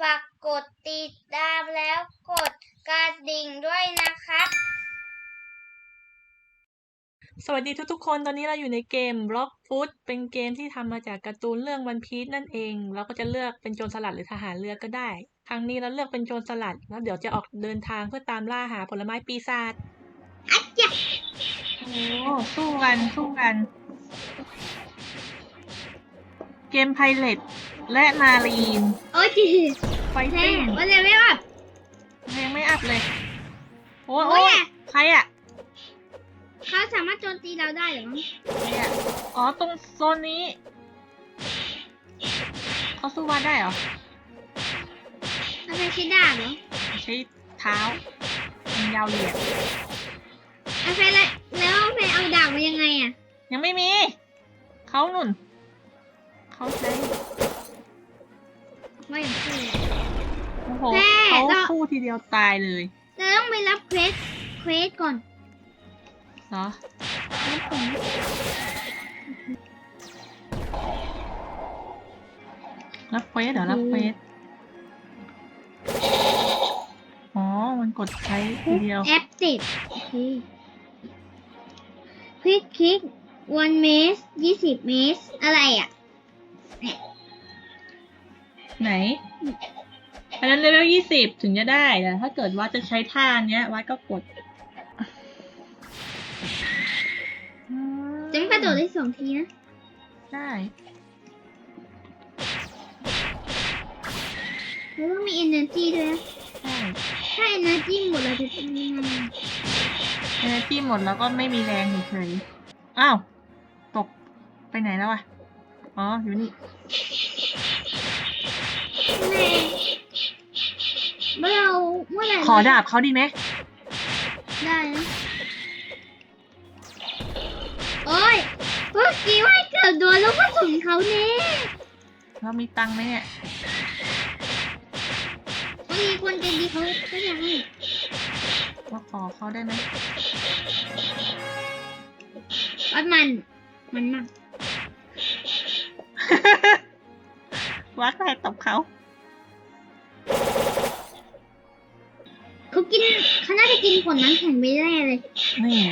ฝากกดติดตามแล้วกดกระดิ่งด้วยนะครับ สวัสดีทุกๆ คนตอนนี้เราอยู่ในเกม Block Food เป็นเกมที่ทำมาจากการ์ตูนเรื่องวันพี e นั่นเอง เราก็จะเลือกเป็นโจรสลัดหรือทหารเรือก็ได้ ครั้งนี้เราเลือกเป็นโจรสลัด แล้วเดี๋ยวจะออกเดินทางเพื่อตามล่าหาผลไม้ปีศาจอัจจะโอ้สู้กันสู้กัน เกมไพเรตและมารีนโอ้ยจีไฟแท้ติ้งว่าเลยไม่ว่ายังไม่อัพเลย โอ้ยโอ้โอ้ยยใครอะเขาสามารถโจมตีเราได้เหรือมั้งใครอะอ๋อ ตรงโซนนี้เขาสู้วาดได้เหรอ เราใช้ชิดาบเหรอใช้เท้ามันยาวเหยียดเอาไปเลยแล้วเอาไปเอาดาบมายังไงอะยังไม่มี เขาหนุน เขาใช้ว่าอย่างไรโอ้โหแม่เขาเราสู้ทีเดียวตายเลยเราต้องไปรับเควสเควสก่อนเหรอรับก่อนรับเควสเดี๋ยวรับเควสอ๋อ มันกดใช้ทีเดียว แอปติดโอเคคลิกคลิก one m a s ยี่สิบเมตรอะไรอะ ไหน อันนั้นเลเวลยี่สิบถึงจะได้แต่ถ้าเกิดว่าจะใช้ท่าเนี้ย วัดก็กดจะไม่กระโดดได้สองทีนะ ได้แล้วต้องมี energy ด้วยนะใช่ถ้า energy หมดเราจะทำยังไงเอเนจีหมดแล้วก็ไม่มีแรงเฉยๆอ้าว ตกไปไหนแล้วอะ อ๋อ อยู่นี่แม่เมื่อเราเมื่อไหร่ขอดาบเขาดีไหมได้นะโอ้ยเมื่อกี้ว่าเกือบโดนแล้วก็ถึงเขาเนี่ยเรามีตังค์ไหมเนี่ยบางทีคนใจดีเขาก็อยากให้ว่าขอเขาได้ไหมวัดมัน มันมาก วัดใครตบเขาเขากินเขาน่าจะกินผลนั้นแข็งไม่ได้เลยนี่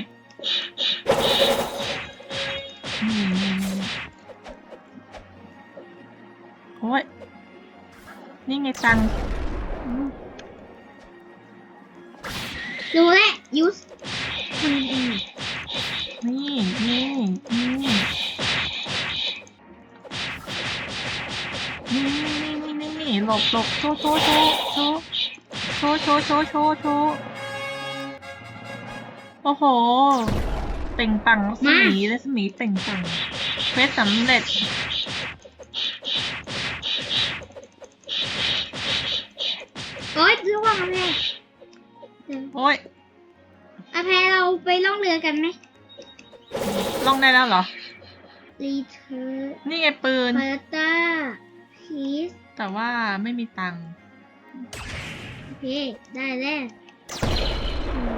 นี่นี่นี่โอ้ย นี่ไงตังค์อืมดูแลวยูสทำเองนี่นี่นี่นี่นี่ หลบหลบโชว์โชว์โชว์โชว์โชว์โชว์โชว์โชว์โชว์โอ้โหเปล่งปลังรัศมีรัศมีเปล่งปลังเควสสำเร็จ โอ๊ยเรื่องว่าอาแพรเดี๋ยวโอ้ยอาแพรเราไปล่องเรือกันไหมลงได้แล้วเหรอรีเทิร์นี่ไงปืนพาต้า พีซแต่ว่าไม่มีตังค์โอเค ได้แล้วอืม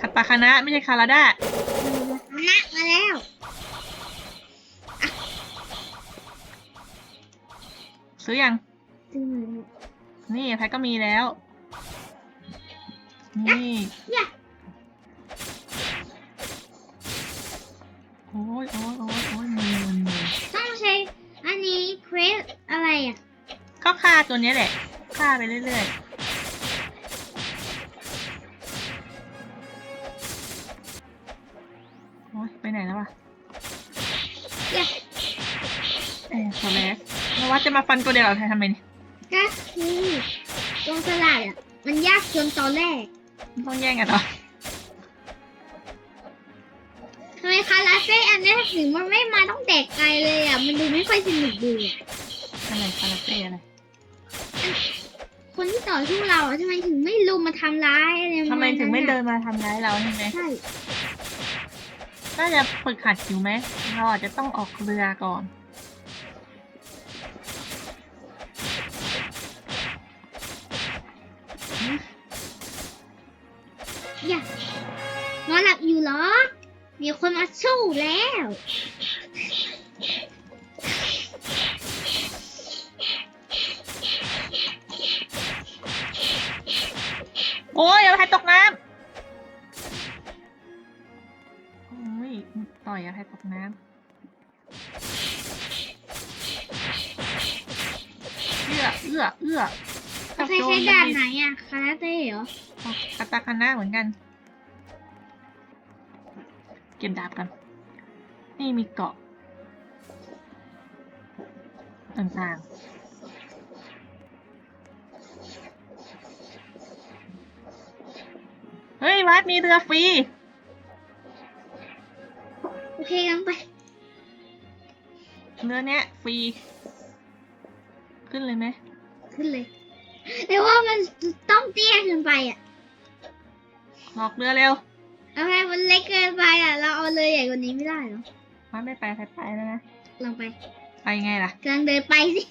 คาตาคานะไม่ใช่คาราดาเอานะมาแล้วซื้อยังซื้อมาแล้วนี่แพ็กก็มีแล้ว นี่อย่าโอ้ยโอ้ยโอ้ยโอ้ยมือมือมือต้องใช้อันนี้เควส อะไรอะ ก็ฆ่าตัวเนี้ยแหละฆ่าไปเรื่อยๆโอ้ยไปไหนแล้ววะอย่าเอ๊ะโซเลสนวัดจะมาฟันตัวเดียวเหรอทำไมเนี่ยก็คือตรงสลัดอะ มันยากจนตอนแรก ต้องแย่งกันเหรอทำไมคาราเต้อันเนี้ยถึงมันไม่มาต้องแดกไกลเลยอะ มันดูไม่ค่อยสนุกดูอะ อะไรคาราเต้อะไรคนที่ต่อสู้เราอะทำไมถึงไม่ลุมมาทำร้ายอะไรทำไมถึงไม่เดินนมาทำร้ายเราใช่ไหมใช่น่าจะฝึกหัดอยู่ไหมเราอาจจะต้องออกเรือก่อนอย่านอนหลับอยู่เหรอ มีคนมาสู้แล้ว โอ้ยเอาไทยตกน้ำโอ้ยต่อยเอาไทยตกน้ำเอื้อเอื้อเอื้อเขาใช้ใช้านไหนอะคาราเต้เหรอคาตาคานาเหมือนกัน เก็บดาบกัน นี่มีเกาะต่างๆ ฮ้ยวัดมีเรือฟรี โอเคกันไป เรือเนี้ยฟรี ขึ้นเลยไหมขึ้นเลยแต่ว่ามันต้องเตี้ยเกินไปอะออกเรือเร็วเอาไปมันเล็กเกินไปอะ เราเอาเลยใหญ่กว่านี้ไม่ได้เหรอวัดไม่ไปใครไปแล้วนะ ลองไป ไปไงล่ะกำลังเดินไปสิ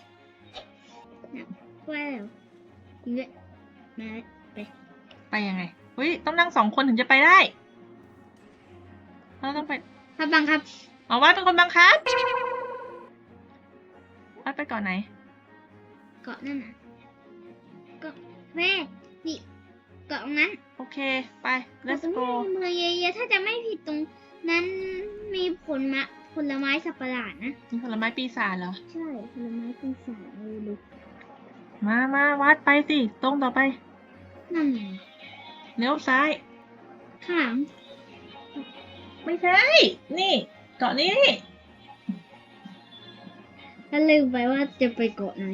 เนี่ยว่าแล้วยิงด้วยมาไป ไปยังไง เฮ้ยต้องนั่งสองคนถึงจะไปได้เราต้องไปครับบังครับเอาวัดเป็นคนบังคับวัดไปก่อนไหนเกาะนั่นน่ะเกาะแม่นี่เกาะตรงนั้นโอเคไปเกาะ let's ตรง go นี้มีเมืองเยอะๆถ้าจะไม่ผิดตรงนั้นมีผลมะผลไม้สับประหลาดนะ มีผลไม้ปีศาจเหรอ ใช่ผลไม้ปีศาจเลยดูมามาวัดไปสิ ตรงต่อไป นั่นไง เลี้ยวซ้ายข้างหลังไม่ใช่ นี่ เกาะนี้ แล้วลืมไปว่าจะไปเกาะไหน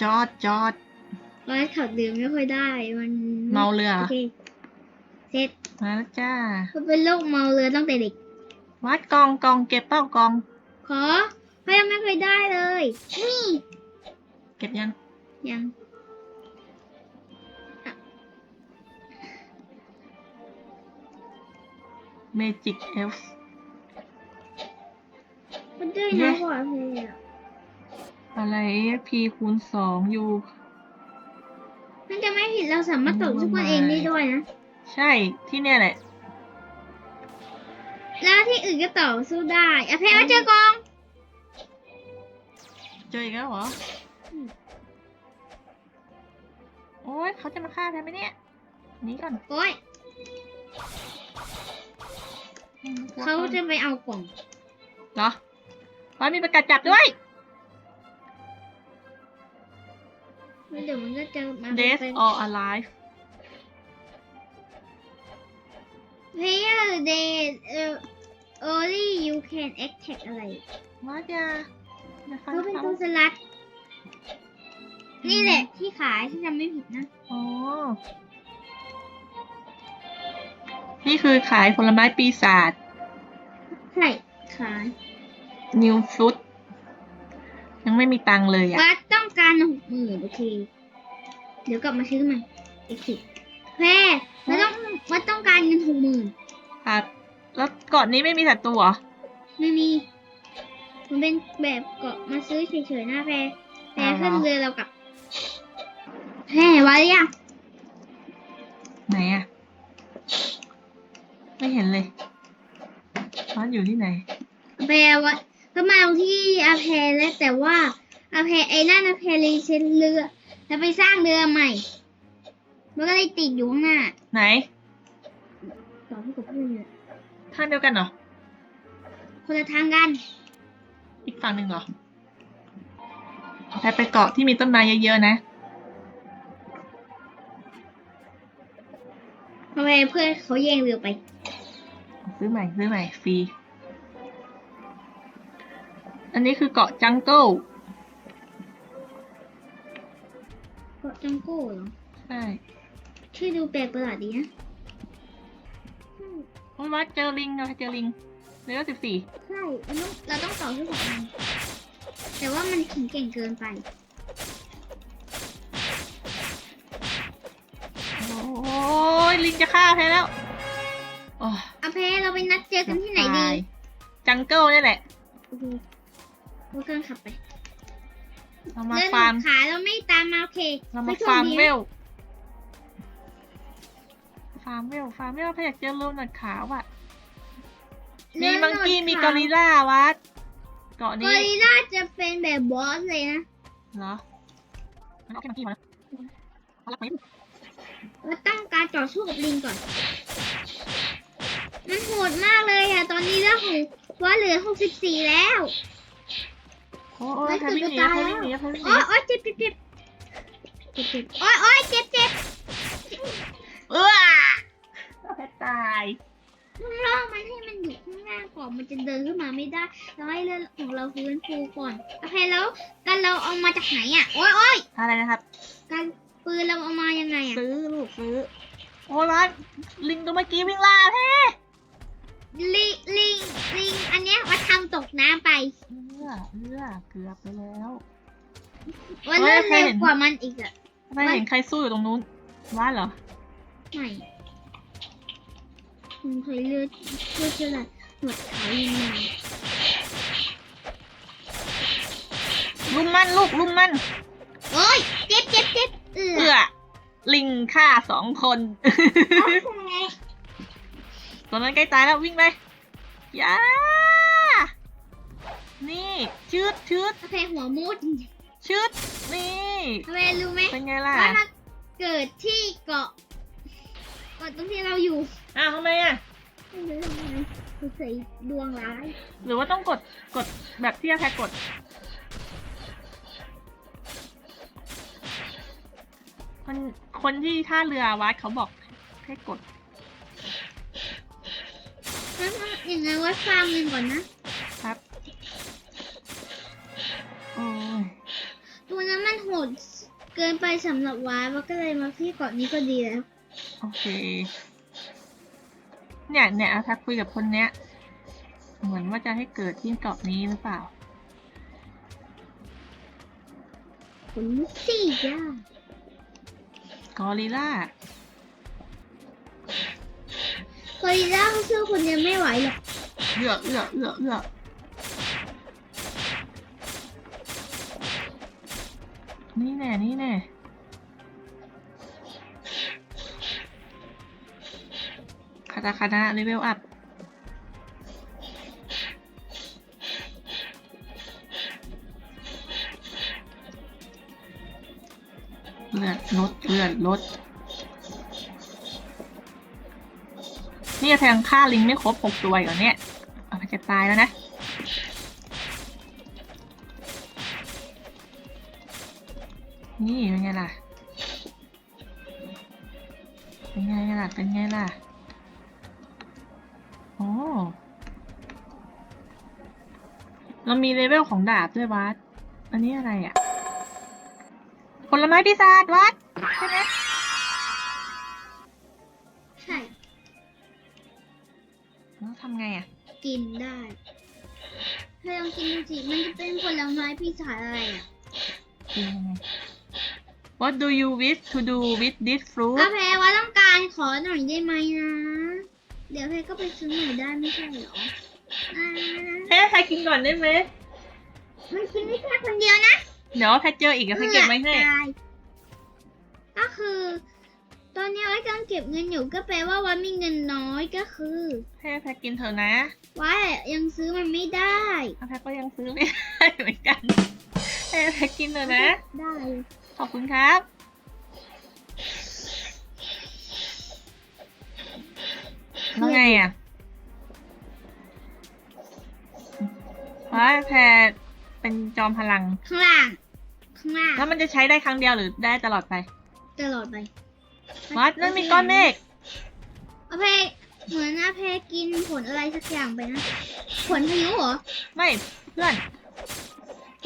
จอดจอดว่าขับเรือไม่ค่อยได้ มันเมาเรือเหรโออเคเสร็จมาแล้วจ้าก็เป็นโรคเมาเรือตั้งแต่เด็ก วัดกองกองเก็บเป้ากอง ขอเขายังไม่เคยได้เลย นี่ เก็บยังยัง เมจิกเอลฟ์มันด้วยเย้นะว่าเพลอะอะไร p คูณสองอยู่มันจะไม่ผิดเราสามารถตอบทุกคนเองได้ด้วยนะ ใช่ที่เนี่ยแหละ แล้วที่อื่นก็ต่อสู้ได้อะเพลว่าเจอกอง เจออีกแล้วเหรออมโอ๊ยเขาจะมาฆ่าแพนไหมเนี่ยหนีก่อน โอ้ยอืมกลัว เขาจะไปเอากล่องเหรอวัดมีประกาศจับด้วยแล้วเดี๋ยวมันก็จะมา Death เป็น or alive player they uh, only you can attack อะไรวัดอย่าอย่าฟังเขาเป็นเขาตัวสลัด นี่แหละที่ขายที่จำไม่ผิดนะ อ๋อ นี่คือขายผลไม้ปีศาจใช่ขายนิวฟรุตยังไม่มีตังค์เลยอะวัดต้องการหกหมื่นโอเค เดี๋ยวกลับมาซื้อใหม่อีกสิแพร่วัดต้องวัดต้องการเงินหกหมื่นครับแล้วเกาะนี้ไม่มีศัตรูเหรอไม่มี มันเป็นแบบเกาะมาซื้อเฉยๆนะแพรแพรอ๋อขึ้นเรือเรากลับแพรวัดหรือยัง เห็นเลยวัดอยู่ที่ไหนแพรวัดก็มาเอาที่อาแพรแล้วแต่ว่าอาแพรไอ้นั่นอาแพรรีเซ็ตเรือแล้วไปสร้างเรือใหม่ มันก็เลยติดอยู่ข้างหน้าไหนต่อที่กับเพื่อนเนี่ยทางเดียวกันเหรอคนละทางกัน อีกฝั่งหนึ่งเหรอแต่ไปเกาะที่มีต้นไม้เยอะๆนะทำไมเพื่อนเขาแย่งเรือไป ซื้อใหม่ซื้อใหม่ฟรี อันนี้คือเกาะจังเกิลเกาะจังโก้เหรอใช่ชื่อดูแปลกประหลาดดีนะโอ้ยวัดเจอลิงเราเจอลิงเลเวลสิบสี่ใช่มันต้องเราต้องต่อสู้กับมันแต่ว่ามันแข็งเก่งเกินไป โอ้ยลิงจะฆ่าแพ้แล้ว โอ้ย อาเพเราไปนัดเจอกันที่ไหนดีตายจังเกิลนี่แหละโอเคเรากำลังขับไปเรามาเดินฟาร์มขาเราไม่ตามมาโอเคเรามาไม่โชคฟาร์มดีนะเวลฟาร์มเวลฟาร์มเวลถ้าอยากเจอรูนหนวดขาวอะ มีมังกี้มีกอริลล่าวัดเกาะกอนี้ริลล่าจะเป็นแบบบอสเลยนะเหรอมันเอาแค่มังกี้มาแล้วเอาละไปเราต้องการต่อสู้กับลิงก่อน มันโหดมากเลยอะตอนนี้เรื่องของว่าเหลือหกสิบสี่แล้วโอ้โอ้ยแพรวิ่งหนีแพรวิ่งหนีแพรวิ่งหโอ้นียโอ้ยเจ็บเจ็บเจ็บเจ็บเจ็บโอ้ยโอ้ยเจ็บเจ็บเอื้อแพรตายต้องล่องมันให้มันอยู่ข้างล่างก่อนมันจะเดินขึ้นมาไม่ได้เราให้เลือดของเราฟื้นฟูก่อนโอเคแล้วกันเราเอามาจากไหนอะโอ้ยโอ้ยอะไรนะครับกันปืนเราเอามายังไงอะซื้อลูกซื้อโอ้รัดลิงตัวเมื่อกี้วิ่งล่าแพ้ ลิงลิงลิงอันเนี้ยว่าทำตกน้ำไปเอื้อเอื้อเกือบไปแล้วว่าเฮ้เลื่ยอนเคเร็ยวเห็นกว่ามันอีกอะทำไมเห็นใครสู้อยู่ตรงนู้นว่าเหรอไม่คุณเคยเลือดเลือดจะไหลหนวดขาวยังไงลุ่มมันลูกลุ่มมันโอ้ยเจ็บเจ็บเจ็บเออเอื้อลิงฆ่าสองคนโอเค ตัวนั้นใกล้ตายแล้ววิ่งไปอย่านี่ชืดชืดโอเคหัวมุดชืดนี่โอเครู้ไหมเป็นไงล่ะว่ามันเกิดที่เกาะเกาะตรงที่เราอยู่อ้าวทำไมอะไม่รู้ทำไมคือใส่ดวงร้าย หรือว่าต้องกดกดแบบที่อาแพรกดคนคนที่ท่าเรือวัดเขาบอกให้กด งั้นอย่างนั้นว่าฟาร์มเงินก่อนนะ ครับ โอ้ยตัวนั้นมันโหดเกินไปสำหรับวายว่าก็เลยมาที่เกาะนี้ก็ดีแล้ว โอเค เนี่ยเนี่ยอาแพรคุยกับคนเนี้ย เหมือนว่าจะให้เกิดที่เกาะนี้หรือเปล่าขนลุกสี่ย่า กอริลล่า กอริลล่าเขาสู้คนเดียวไม่ไหวหรอกเอื้อเอื้อเอื้อเอื้อนี่แน่ นี่แน่ คาตาคานะเลเวลอัพ เลือดลดเลือดลด นี่แทงฆ่าลิงไม่ครบหกตัวอีกเหรอเนี่ยเอาไปจะตายแล้วนะ นี่เป็นไงล่ะ เป็นไงล่ะ เป็นไงล่ะ โอ้ เรามีเลเวลของดาบด้วยวัด อันนี้อะไรอะ ผลไม้พิศาวัด ใช่ไหม กินได้เธอลองกินดูสิมันจะเป็นผลไม้พิศาจอะไรอะกินยังไง What do you wish to do with this fruit อาแพรว่าต้องการขอหน่อยได้ไหมนะ เดี๋ยวแพรก็ไปซื้อหน่อยได้ไม่ใช่เหรออ่าเฮ้ใครกินก่อนได้ไหม มันกินได้แค่คนเดียวนะ เดี๋ยวแพทเจออีกเดี๋ยวแพทเก็บไว้ให้ตายก็คือ ตอนนี้ไว้กำลังเก็บเงินอยู่ก็แปลว่าวันมีเงินน้อยก็คือให้แพทกินเถอะนะว่ายังซื้อมันไม่ได้แพทก็ยังซื้อไม่ได้เหมือนกันให้แพทกินเถอะนะ ได้ ขอบคุณครับแล้วไงอะว่าแพทเป็นจอมพลัง ข้างล่าง ข้างล่าง แล้วมันจะใช้ได้ครั้งเดียวหรือได้ตลอดไป ตลอดไป วัดนั่นมีก้อนเมฆอาเพเหมือนอาเพกินผลอะไรสักอย่างไปนะ ผลพายุเหรอ ไม่เพื่อน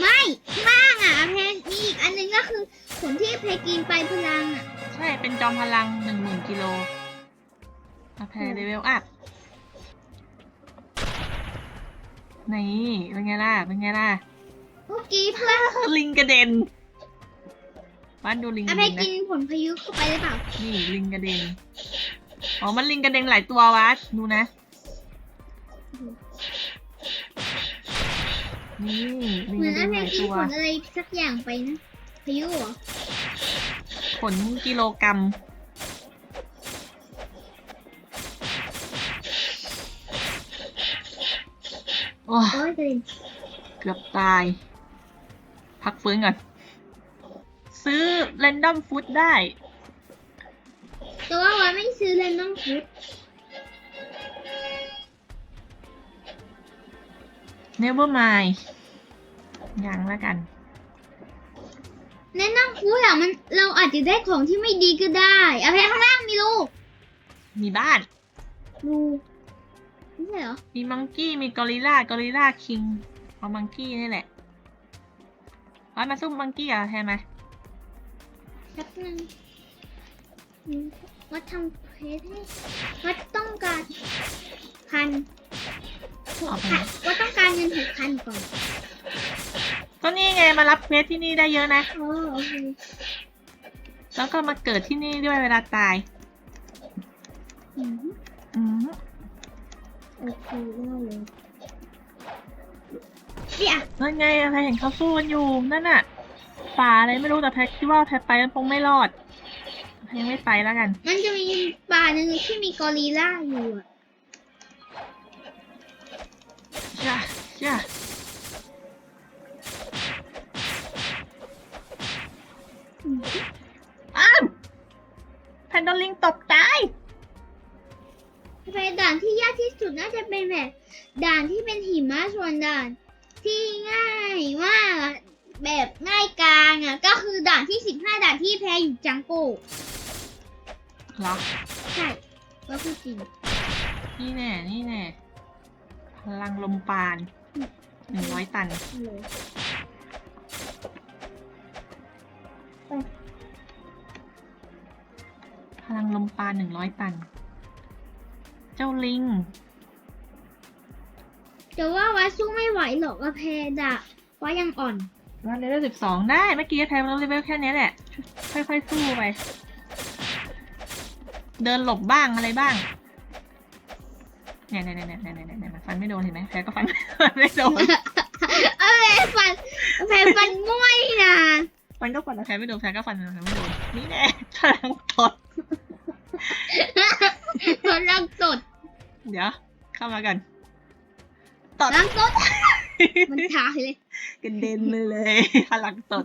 ไม่ข้างล่างอะอาเพมีอีกอันหนึงก็คือผลที่อาเพกินไปพลังอะ ใช่เป็นจอมพลังหนึ่งหมื่นกิโลอาแพรเลเวลอัพนี่เป็นไงล่ะเป็นไงล่ะเมื่อกี้เพื่อนลิงกระเด็น วัดดูลิงกอาระเพเด็นกินะนผลพายุเข้าไปหรือเปล่า นี่ลิงกระเด็นอ๋อ มันลิงกระเด็นหลายตัววัดดูนะ นี่ลิงเหมืกอนระเด็อานเพหลายกินตัว ผลอะไรสักอย่างไปนะ พายุเหรอผลกิโลกรัม โอ้ยโอ้ยกระเด็นเกือบตาย พักฟื้นก่อน ซื้อเรนดอมฟุตได้ แต่ว่าวันไม่ซื้อเลยน้องฟุดเนเวอร์มายยังแล้วกัน แนะนำคู่หลังมันเราอาจจะได้ของที่ไม่ดีก็ได้อะไรข้างล่างมีลูก มีบ้าน ลูกนี่เหรอ มีมังกี้ มีกอริล่ากอริล่าคิง เอามังกี้นี่แหละร้อยมาสู้มังกี้เหรอใช่ไหม แป๊บนึงอืมวัดทำเพจให้วัดต้องการพันหกพันวัดต้องการเงินหกพันก่อนก็นี่ไงมารับเควสที่นี่ได้เยอะนะ โอ้โอเคแล้วก็มาเกิดที่นี่ด้วยเวลาตาย อืมอืมโอเคได้เลยเนี่ยนั่นไงอะไรเห็นเขาสู้กันอยู่นั่นน่ะ ป่าอะไรไม่รู้แต่แพ็คคิดว่าแพ็คไปมันคงไม่รอดแพ็คยังไม่ไปแล้วกัน มันจะมีป่าหนึ่งที่มีกอริลล่าอยู่อะจ้าจ้าอ้าวแพนโดลิงตกตายไปด่านที่ยากที่สุดน่าจะเป็นแบบด่านที่เป็นหิมะส่วนด่าน ที่ง่ายมากอะ แบบง่ายกลางอะก็คือด่านที่สิบห้าด่านที่แพ้อยู่จังโก้เหรอใช่ก็คือจริงนี่แน่ นี่แน่ พลังลมปานหนึ่งร้อยตัน เลยพลังลมปานหนึ่งร้อยตัน เจ้าลิง แต่ว่าวัดสู้ไม่ไหวหรอกอะแพ้ด่าว่ายังอ่อน ว่าเลเวลสิบสองได้ เมื่อกี้แพ้เลเวลแค่นี้แหละ ค่อยๆสู้ไป เดินหลบบ้างอะไรบ้าง เนี่ยเนี่ยเนี่ยเนี่ยเนี่ยเนี่ยเนี่ยฟันไม่โดนเห็นไหมแพ้ก็ฟันฟันไม่โดนเอาแพ้ฟันเอาแพ้ฟันง่วยนะฟันก็ฟันแต่แพ้ไม่โดนแพ้ก็ฟันแต่ไม่โดน นี่แน่พลังตดตอนรังสดเดี๋ยว เข้ามากันตดรังสดมันชาเลย กระเด็นมาเลยพลังตด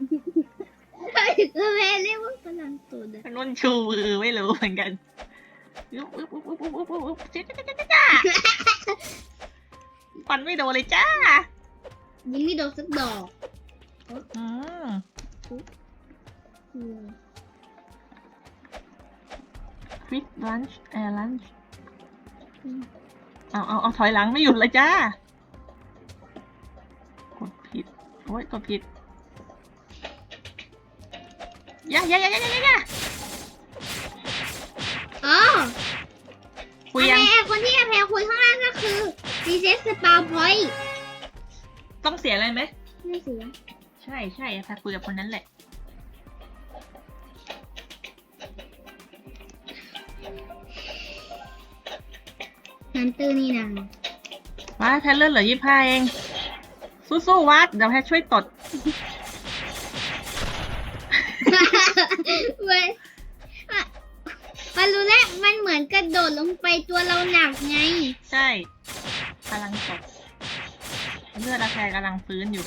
เฮ้ยก็แพ้เรียกว่าพลังสดอะนุ่นชูมือไม่รู้เหมือนกันอุ๊บอุ๊บอุ๊บอุ๊บอุ๊บอุ๊บอุ๊บจ๊ะจ๊ะจ๊ะจ๊ะจ๊ะฟันไม่โดนเลยจ้ายิงไม่โดนสักดอกอืมอืมควิดลันช์แอร์ลันช์เอาเอาเอาถอยหลังไม่หยุดเลยจ้า อ้ยกดผิดอย่าอย่าอย่าอย่าอย่าอย่าอ๋อคุยยัง แพ้คนที่แพ้คุยข้างล่างก็คือรีเซ็ตสปาพอยต์ต้องเสียอะไรไหม ไม่เสียใช่ใช่แพทคุยกับคนนั้นแหละ นันตื้อนี่นะวัดแพทเลือดเหลือยี่ห้าเอง สู้ๆวัดเดี๋ยวแพทช่วยตด เว้ยอะมันรู้แล้วมันเหมือนกระโดดลงไปตัวเราหนักไง ใช่กำลังตดเลือดอาแพรกำลังฟื้นอยู่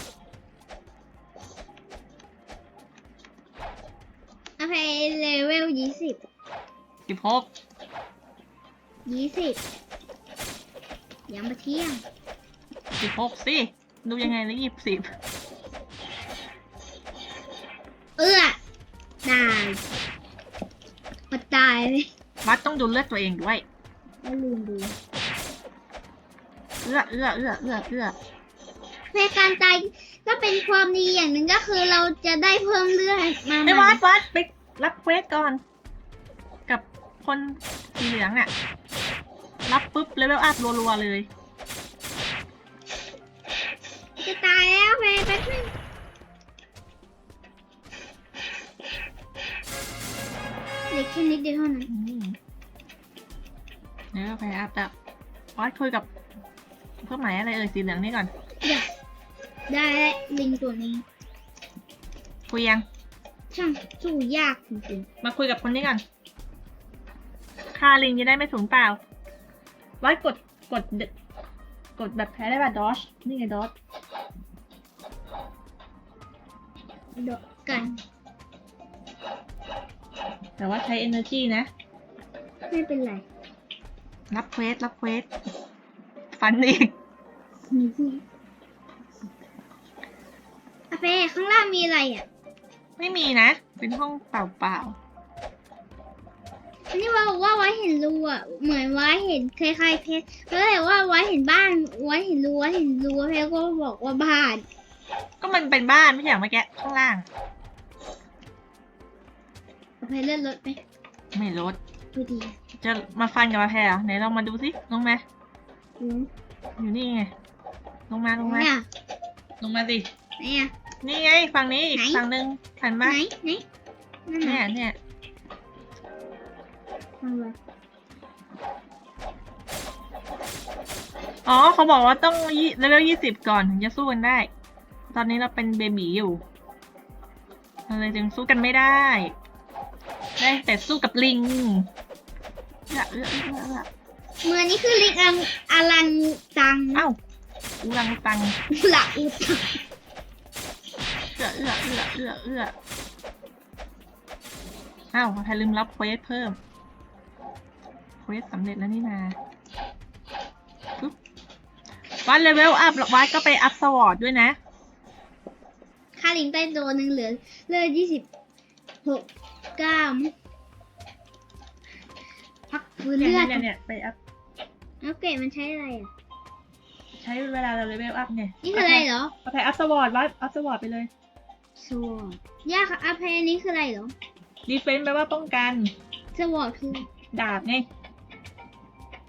โอเคเลเวลยี่สิบ สิบหกยี่สิบยังมาเที่ยง สิบหกสิ ดูยังไงแล้วยี่สิบเอื้อตายมาตายเลยวัดต้องดูเลือดตัวเองด้วยก็ลืมดูเอื้อเอื้อเอื้อเอื้อเอื้อในการตายก็เป็นความดีอย่างหนึ่งก็คือเราจะได้เพิ่มเลือดมาไอ้ใหวัม่ดวัดไปรับเควสก่อน กับคนสีเหลืองอะรับปุ๊บเลเวลอัพรัวๆเลย แค่นิดเดียวเท่านั้นอืมเลเวลไปอัพแล้ววัดคุยกับเพื่อนหมายอะไรเอ่ยสีเหลืองนี่ก่อนเดี๋ยวได้แล้วลิงตัวนี้คุยยัง ช่างสู้ยากจริงมาคุยกับคนนี้ก่อนค่าลิงจะได้ไม่สูญเปล่าวัดกดกดเดกดแบบแพ้ได้ป่ะดอชนี่ไงดอชๆเดอกกัน แต่ว่าใช้ energy นะ ไม่เป็นไร รับเควส รับเควส ฟันอีกเฟ่ข้างล่างมีอะไรอะ ไม่มีนะ เป็นห้องเปล่าอันนี้ว่าบอกว่าไว้เห็นรูอะ เหมือนไว้เห็นคล้ายๆเพชรแล้วแต่ว่าไว้เห็นบ้านไว้เห็นรูไว้เห็นรูเพชรก็บอกว่าบ้านๆก็มันเป็นบ้านไม่ใช่เหรอเมื่อกี้ข้างล่าง เพชรเลื่อนรถไหมไม่ลด ดูดีจะมาฟันกับมาแพรเหรอไหนลองมาดูสิลงมาอืมอยู่นี่ไงลงมาลงมาเนี่ยลงมาสิไหนอะนี่ไงฝั่งนี้อีกไหน ฝั่งหนึ่งหันไหนมาไหนนั่นเนี่ยน่ะเนี่ยเอาไว้อ๋อเขาบอกว่าต้องยี่เลเวลยี่สิบก่อนถึงจะสู้กันได้ ตอนนี้เราเป็นเบบีอยู่เราเลยจึงสู้กันไม่ได้ ได้แต่สู้กับลิงเอื้อเอื้อเอื้อเอื้อเมื่อนี้คือลิงอังอลังตังเอ้าอูรังตังหลักอุตังเอื้อเอื้อเอื้อเอื้อเอื้อเอ้าแพรลืมรับเควสเพิ่มเควสสำเร็จแล้วนี่นาปึ๊บวัดเลเวลอัพวัดก็ไปอัพสวอร์ดด้วยนะ ค่าลิงใต้โดนหนึ่งเหลือเลือยี่สิบหก เก้ามั้งพักฟื้นเนี่ยเลือดเนี่ยเนี่ยไปอัพอัปเกรดมันใช้อะไรอะ ใช้เวลาเราเลเวลอัพเนี่ยนี่คืออะไรเหรอเอาไปอัพสวอร์ดวัดอัพสวอร์ดไปเลยสวอตยากค่ะอัพเพลนี้คืออะไรเหรอดีเฟนต์แปลว่าป้องกันสวอตคือดาบไง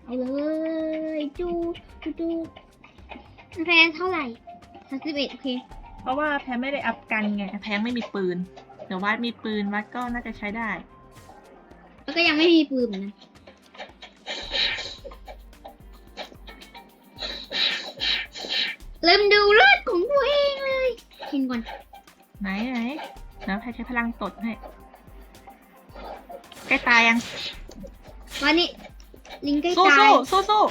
เอาเลยจูจูจูแพนเท่าไหร่สามสิบเอ็ดโอเค เพราะว่าแพงไม่ได้อัพกันไงแพงไม่มีปืน เดี๋ยววัดมีปืนวัดก็น่าจะใช้ได้ แล้วก็ยังไม่มีปืนเหมือนกันเริ่มดูเลือดของตัวเองเลยเห็นก่อน ไหนไหนเดี๋ยวแพรใช้พลังตดให้ใกล้ตายยัง วันนี้ ลิงใกล้สู้ตายสู้สู้สู้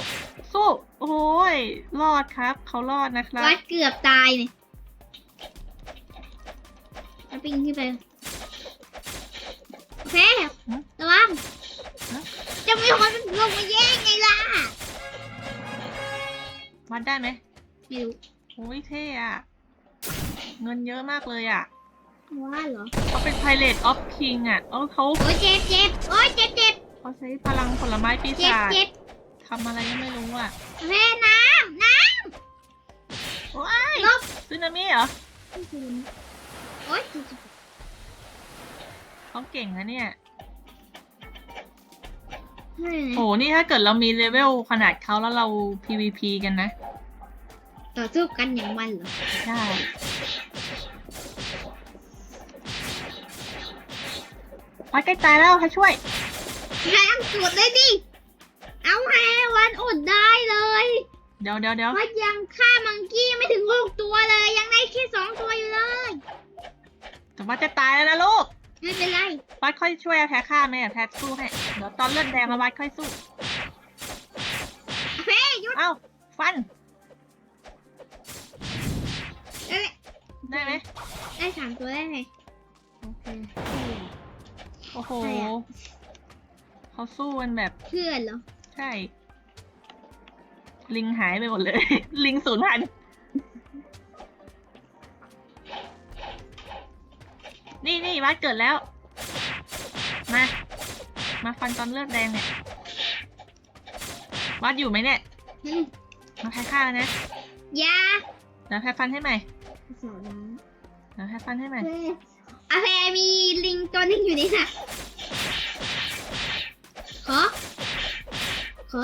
สู้โอ้ยรอดครับ เขารอดนะครับ วัดเกือบตายเนี่ยแล้วปิงขึ้นไป โอเคระวังจะมีคนลงมาแย่งไงล่ะวัดได้ไหมไม่รู้โอ้ยเท่อะเงินเยอะมากเลยอะว่าเหรอเขาเป็น Pirate of King อะเออเขาโอ้ยเจ็บเจ็บโอ้ยเจ็บเจ็บเขาใช้พลังผลไม้ปีเจ็บศาจเจ็บทำอะไรก็ไม่รู้อะโอเคน้ำน้ว้ายำลบซึนามิเหรอโอ้ย เจ็บเจ็บเขาเก่งนะเนี่ยเฮ้ยโอ้นี่ถ้าเกิดเรามีเลเวลขนาดเขาแล้วเรา PVP กันนะ ต่อสู้กันอย่างมันเหรอ ใช่วัดใกล้ตายแล้วให้ช่วยแพงสุดเลยดิ เอาแฮวันอดได้เลย เดี๋ยวเดี๋ยวเดี๋ยววัดยังฆ่ามังกี้ไม่ถึงหกตัวเลย ยังได้แค่สองตัวอยู่เลย แต่วัดจะตายแล้วนะลูก ไม่เป็นไรวัดค่อยช่วยเอาแพ้ฆ่าไหมอะแพ้สู้ให้เดี๋ยวตอนเลือดแดงแล้ววัดค่อยสู้เฮ้ยหยุดเอ้าฟันได้ไหมได้ไหมได้สามตัวได้ไหมโอเคโอ้โหใครอะเขาสู้กันแบบเพื่อนเหรอใช่ ลิงหายไปหมดเลย ลิงสูญพัน นี่นี่วัดเกิดแล้ว มา มาฟันตอนเลือดแดงเนี่ย วัดอยู่ไหมเนี่ย อืมมาแพ้ฆ่าแล้วนะอยาเดี๋ยวแพ้ฟันให้ใหม่สอนน้เดี๋ยวแพ้ฟันให้ใหม่ำเฮ้ยอาแพมีลิงตัวหนึงอยู่ในน่ะขอ ขอ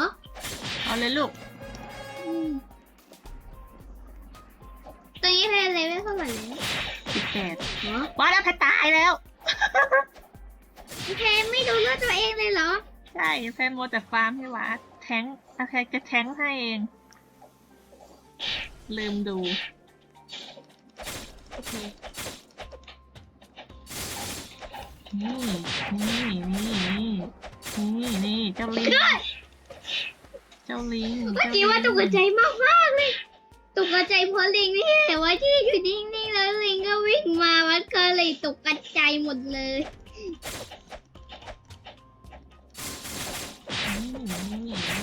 เอาเลยลูก อืมตอนนี้แพเลเวลเท่าไหร่แล้วสิบ แปดขอวัดแล้วแพ้ตายแล้ว แพไม่ดูเลือดตัวเองเลยเหรอ ใช่แพ้โมวแต่ฟาร์มให้วัดแทงอาแพ้จะแทงให้เอง ลืมดูโอเคนี่นี่นี่นี่นี่นี่เจ้าลิงเจ้าลิงเมื่อกี้ว่าตกใจมากมากๆเลยตกใจเพราะลิงนี่แต่ว่าที่อยู่นิ่งๆ แล้วลิงก็วิ่งมามันก็เลยตกกระจายหมดเลย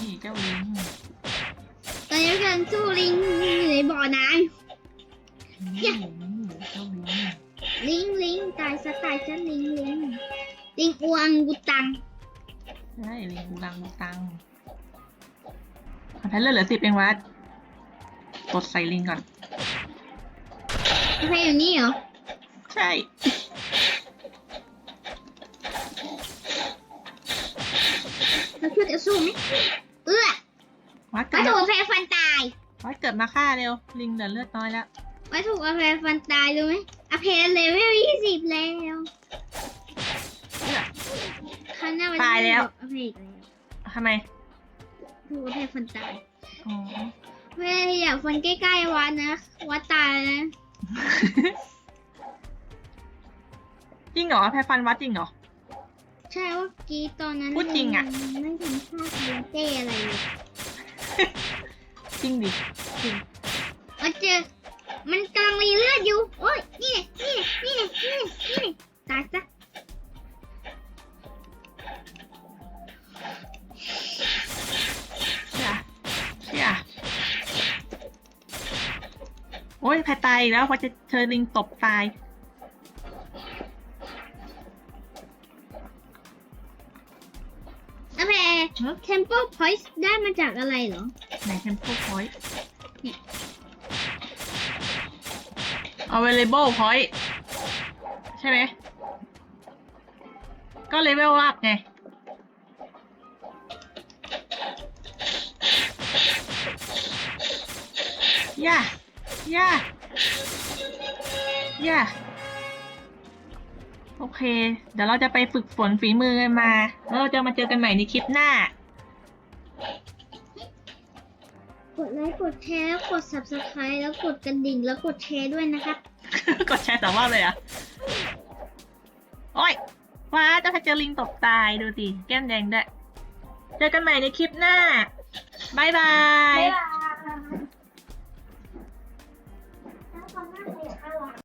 นี่เจ้าลิงตอนนี้กำลังสู้ลิงอยู่ในบ่อน้นี่เจ้าลิงำลิงลิงตายซะตายซะลิงลิงลิงอวงกูตังใช่ลิงบูรังกูตังคอนเทนเลอร์เหลือสิบเองวัดกดใส่ลิงก่อน อภัยอยู่นี่เหรอ ใช่ เราช่วยกันสู้ไหมเอื้อวัดเกิวัดตถุมาอภัยฟันตายวัดเกิดมาฆ่าเร็ว ลิงเหลือเลือดน้อยแล้ว วัตถุอภัยฟันตายรู้ไหมอภัยเลเวลยี่สิบแล้วเอื้อคราวหน้าวันตายแล้วอภัยอีกแล้วทำไมถูกอภัยฟันตาย อ๋อเว้ยอย่าฟันใกล้ๆวัดนะ วัดตายนะ จริงเหรอแพรฟันวัดจริงเหรอ ใช่ว่ากี้ตอนนั้นพูดจริงอะไม่ทำท่าเเต้อะไรเลยจริงดิเอาเจอ มันกำลังมีเลือดอยู่ โอ้ยนี่นี่นี่นี่นี่ตายซะ โอ้ยแพรตายอีกแล้วเพราะจะเธอลิงตบตายอภัยฮะ Temple Point ได้มาจากอะไรเหรอ ไหนเทมโพพอยต์ เนี่ย available point ใช่ไหม ก็เลเวลอัพไง ย่า ย่าย่าโอเค เดี๋ยวเราจะไปฝึกฝนฝีมือกันมา แล้วเราจะมาเจอกันใหม่ในคลิปหน้า กดไลค์กดแชร์แล้วกด subscribe แล้วกดกระดิ่งแล้วกดแชร์ด้วยนะครับ กดแชร์สองรอบเลยเหรอะ โอ้ยว้าจะเจอลิงตกตายดูสิ แก้มแดงด้วย เจอกันใหม่ในคลิปหน้า บ๊ายบาย บ๊ายบาย Còn nó.